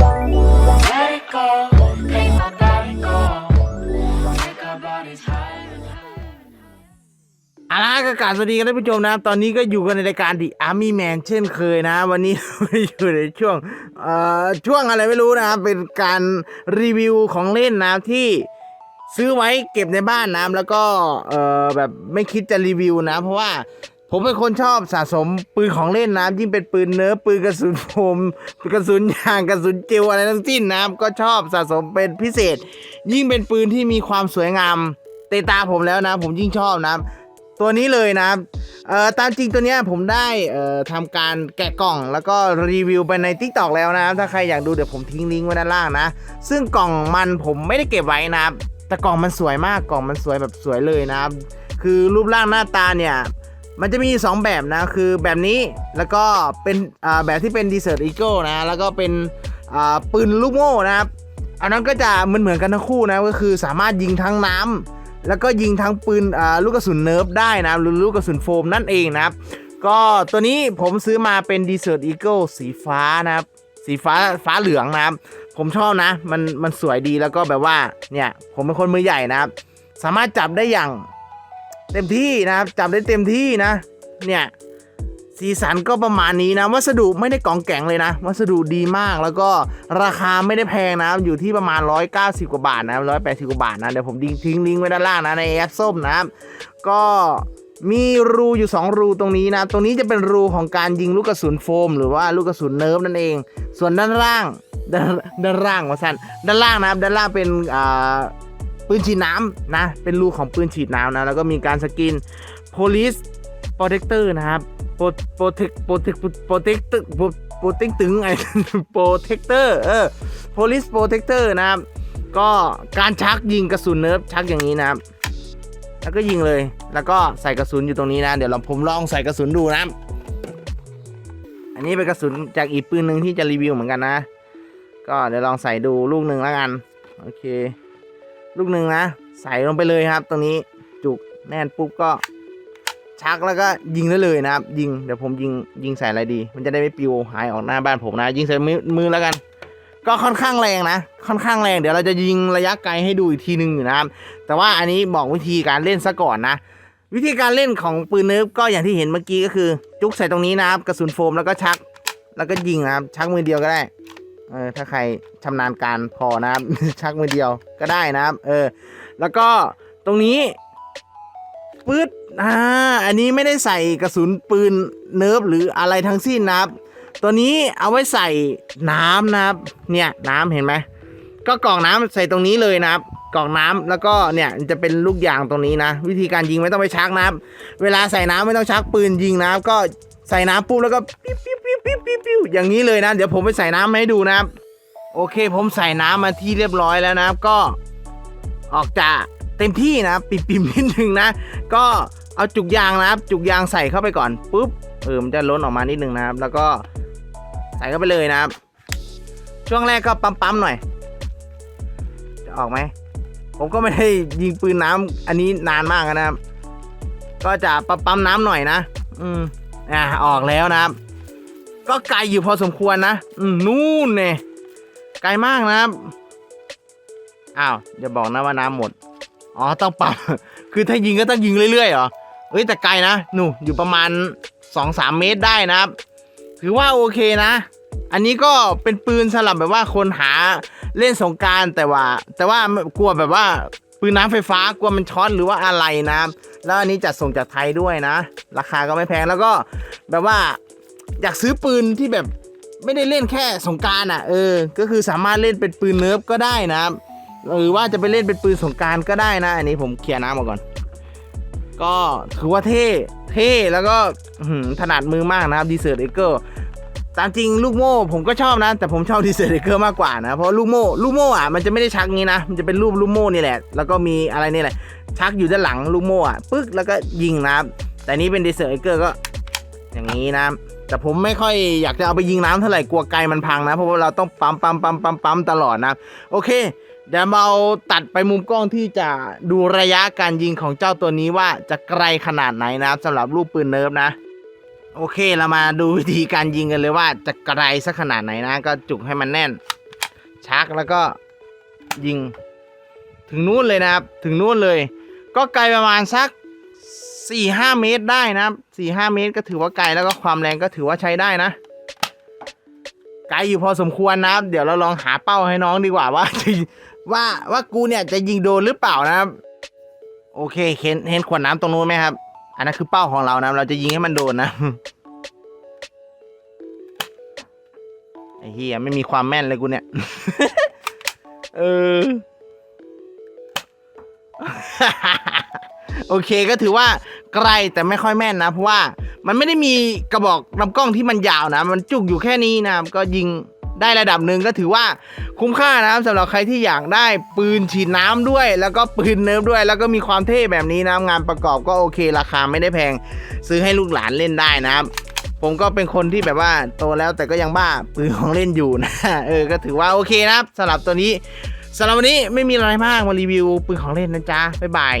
Let it go, make my body go. Make our bodies higher and higher. อาล่ะก็กราบสวัสดีกันท่านผู้ชมนะครับตอนนี้ก็อยู่กันในรายการดิอาร์มี่แมนเช่นเคยนะ วันนี้ อยู่ในช่วงเอ่อช่วงอะไรไม่รู้นะครับเป็นการรีวิวของเล่นนะที่ซื้อไว้เก็บในบ้านนะแล้วก็เอ่อแบบไม่คิดจะรีวิวนะ เพราะว่า ผมเป็นคนชอบสะสมปืนของเล่นนะยิ่งเป็นปืนเนื้อปืนกระสุนโฟมกระสุนยางกระสุนเจลอะไรทั้งสิ้นนะครับก็ชอบสะสมเป็นพิเศษ ยิ่งเป็นปืนที่มีความสวยงามเตตาผมแล้วนะ ผมยิ่งชอบนะ ตัวนี้เลยนะเอ่อตามจริงตัวเนี้ยผมได้เอ่อทำการแกะกล่องแล้วก็รีวิวไปใน t ิ k t o k แล้วนะครับถ้าใครอยากดูเดี๋ยวผมทิ้งลิงก์ไว้ด้านล่างนะ ซึ่งกล่องมันผมไม่ได้เก็บไว้นะครับแต่กล่องมันสวยมากกล่องมันสวยแบบสวยเลยนะครับคือรูปร่างหน้าตาเนี่ย มันจะมี 2 แบบนะ คือแบบนี้แล้วก็เป็นแบบที่เป็น Desert Eagle นะ แล้วก็เป็นปืนลูกโม่นะครับ อันนั้นก็จะเหมือนเหมือนกันทั้งคู่นะ ก็คือสามารถยิงทั้งน้ำแล้วก็ยิงทั้งปืนลูกกระสุนเนิร์ฟได้นะหรือลูกกระสุนโฟมนั่นเองนะครับ ก็ตัวนี้ผมซื้อมาเป็น Desert Eagle สีฟ้านะครับ สีฟ้าฟ้าเหลืองนะครับ ผมชอบนะ มันมันสวยดีแล้วก็แบบว่าเนี่ยผมเป็นคนมือใหญ่นะครับ สามารถจับได้อย่าง เต็มที่นะครับจับได้เต็มที่นะ เนี่ยสีสันก็ประมาณนี้นะ วัสดุไม่ได้กล่องแกงเลยนะ วัสดุดีมากแล้วก็ราคาไม่ได้แพงนะอยู่ที่ประมาณ 190 กว่าบาทนะ180 กว่าบาทนะ เดี๋ยวผมทิ้งทิ้งลิงก์ไว้ด้านล่างนะในแอปส้มนะครับก็มีรูอยู่ 2 รูตรงนี้นะ ตรงนี้จะเป็นรูของการยิงลูกกระสุนโฟม หรือว่าลูกกระสุนเนิร์ฟนั่นเอง ส่วนด้านล่างด้านด้านล่างว่าสั้นด้านล่างนะครับด้านล่างเป็นอ่า ปืนฉีดน้ำนะ เป็นรูของปืนฉีดน้ำนะ แล้วก็มีการสกิน police protector นะครับ pro protect protect protector protect ตึงไอ้ protector เออ police protector นะครับ ก็การชักยิงกระสุนเนิร์ฟชักอย่างนี้นะครับ แล้วก็ยิงเลย แล้วก็ใส่กระสุนอยู่ตรงนี้นะ เดี๋ยวเราผมลองใส่กระสุนดูนะครับอันนี้เป็นกระสุนจากอีกปืนหนึ่งที่จะรีวิวเหมือนกันนะ ก็เดี๋ยวลองใส่ดูลูกหนึ่งแล้วกัน โอเค ลูกหนึ่งนะ ใส่ลงไปเลยครับ ตรงนี้จุกแน่นปุ๊บก็ชักแล้วก็ยิงได้เลยนะครับ ยิงเดี๋ยวผมยิงยิงใส่อะไรดี มันจะได้ไม่ปิวหายออกหน้าบ้านผมนะ ยิงใส่มือแล้วกัน ก็ค่อนข้างแรงนะ ค่อนข้างแรงเดี๋ยวเราจะยิงระยะไกลให้ดูอีกทีหนึ่งอยู่นะครับ แต่ว่าอันนี้บอกวิธีการเล่นซะก่อนนะ วิธีการเล่นของปืนเนิร์ฟก็อย่างที่เห็นเมื่อกี้ก็คือ จุกใส่ตรงนี้นะครับกระสุนโฟมแล้วก็ชัก แล้วก็ยิงนะครับ ชักมือเดียวก็ได้ เออถ้าใครชำนาญการพอนะครับ ชักมือเดียวก็ได้นะครับ เออ แล้วก็ตรงนี้ปื๊ดอ่าอันนี้ไม่ได้ใส่กระสุนปืนเนิร์ฟหรืออะไรทั้งสิ้นนะครับ ตัวนี้เอาไว้ใส่น้ำนะครับ เนี่ยน้ำเห็นไหมก็กรอกน้ำใส่ตรงนี้เลยนะครับกรอกน้ำแล้วก็เนี่ยจะเป็นลูกยางตรงนี้นะ วิธีการยิงไม่ต้องไปชักนะครับ เวลาใส่น้ำไม่ต้องชักปืนยิงนะครับ ก็ใส่น้ำปุ๊บแล้วก็ปิ๊บปิ๊บ ปิ๊บปิ๊บปิ๊บอย่างนี้เลยนะ เดี๋ยวผมไปใส่น้ำมาให้ดูนะครับ โอเค ผมใส่น้ำมาที่เรียบร้อยแล้วนะครับ ก็ออกจากเต็มที่นะครับปิ่มๆนิดนึงนะ ก็เอาจุกยางนะครับ จุกยางใส่เข้าไปก่อนปุ๊บเออมันจะล้นออกมานิดนึงนะครับ แล้วก็ใส่เข้าไปเลยนะครับ ช่วงแรกก็ปั๊มๆหน่อย จะออกไหมผมก็ไม่ได้ยิงปืนน้ำอันนี้นานมากนะครับ ก็จะปั๊มปั๊มน้ำหน่อยนะ อืมอ่าออกแล้วนะครับ ก็ไกลอยู่พอสมควรนะอืมนู่นเนี่ยไกลมากนะครับอ้าวอย่าบอกนะว่าน้ำหมด อ๋อต้องปั๊มคือถ้ายิงก็ต้องยิงเรื่อยๆเหรอเฮ้ยแต่ไกลนะหนูอยู่ประมาณ 2-3 เมตรได้นะครับ ถือว่าโอเคนะ อันนี้ก็เป็นปืนสำหรับแบบว่าคนหาเล่นสงการแต่ว่า แต่ว่ากลัวแบบว่าปืนน้ำไฟฟ้ากลัวมันช็อตหรือว่าอะไรนะแล้วอันนี้จัดส่งจากไทยด้วยนะ ราคาก็ไม่แพงแล้วก็แบบว่า อยากซื้อปืนที่แบบไม่ได้เล่นแค่สงกรารอะ เออ ก็คือสามารถเล่นเป็นปืนเนิร์ฟก็ได้นะครับหรือว่าจะไปเล่นเป็นปืนสงกรารก็ได้นะ อันนี้ผมเคลียร์น้ำมาก่อน ก็ถือว่าเท่ เท่แล้วก็ถนัดมือมากนะครับดีเซอร์เอเกอร์ตามจริงลูกโม่ผมก็ชอบนะ แต่ผมชอบดีเซอร์เอเกอร์มากกว่านะ เพราะลูกโม่ลูกโม่อะมันจะไม่ได้ชักงี้นะ มันจะเป็นรูปลูกโม่นี่แหละ แล้วก็มีอะไรนี่แหละ ชักอยู่ด้านหลังลูกโม่อะปึ๊กแล้วก็ยิงนะครับแต่นี้เป็นดีเซอร์เอเกอร์ก็ อย่างนี้นะ แต่ผมไม่ค่อยอยากจะเอาไปยิงน้ำเท่าไหร่กลัวไกลมันพังนะ เพราะว่าเราต้องปั๊มปั๊มปั๊มปั๊มปั๊มตลอดนะ โอเค เดี๋ยวเราตัดไปมุมกล้องที่จะดูระยะการยิงของเจ้าตัวนี้ว่าจะไกลขนาดไหนนะครับสำหรับลูกปืนเนิร์ฟนะ โอเคเรามาดูวิธีการยิงกันเลยว่าจะไกลสักขนาดไหนนะ ก็จุกให้มันแน่น ชักแล้วก็ยิง ถึงนู้นเลยนะครับ ถึงนู้นเลย ก็ไกลประมาณสัก สี่ห้าเมตรได้นะครับสี่ห้าเมตรก็ถือว่าไกลแล้วก็ความแรงก็ถือว่าใช้ได้นะ ไกลอยู่พอสมควรนะครับ เดี๋ยวเราลองหาเป้าให้น้องดีกว่าว่าว่าว่ากูเนี่ยจะยิงโดนหรือเปล่านะครับ โอเคเห็นเห็นขวดน้ำตรงนู้นไหมครับ อันนั้นคือเป้าของเรานะเราจะยิงให้มันโดนนะไอ้เฮียไม่มีความแม่นเลยกูเนี่ย เออ โอเคก็ถือว่าไกลแต่ไม่ค่อยแม่นนะ เพราะว่ามันไม่ได้มีกระบอกลำกล้องที่มันยาวนะ มันจุกอยู่แค่นี้นะครับก็ยิงได้ระดับหนึ่งก็ถือว่าคุ้มค่านะครับสำหรับใครที่อยากได้ปืนฉีดน้ำด้วย แล้วก็ปืนเนิร์ฟด้วย แล้วก็มีความเท่แบบนี้นะงานประกอบก็โอเค ราคาไม่ได้แพง ซื้อให้ลูกหลานเล่นได้นะครับ ผมก็เป็นคนที่แบบว่าโตแล้วแต่ก็ยังบ้าปืนของเล่นอยู่นะเออก็ถือว่าโอเคนะครับสำหรับตัวนี้สำหรับวันนี้ไม่มีอะไรมากมารีวิวปืนของเล่นนะจ๊ะบ๊ายบาย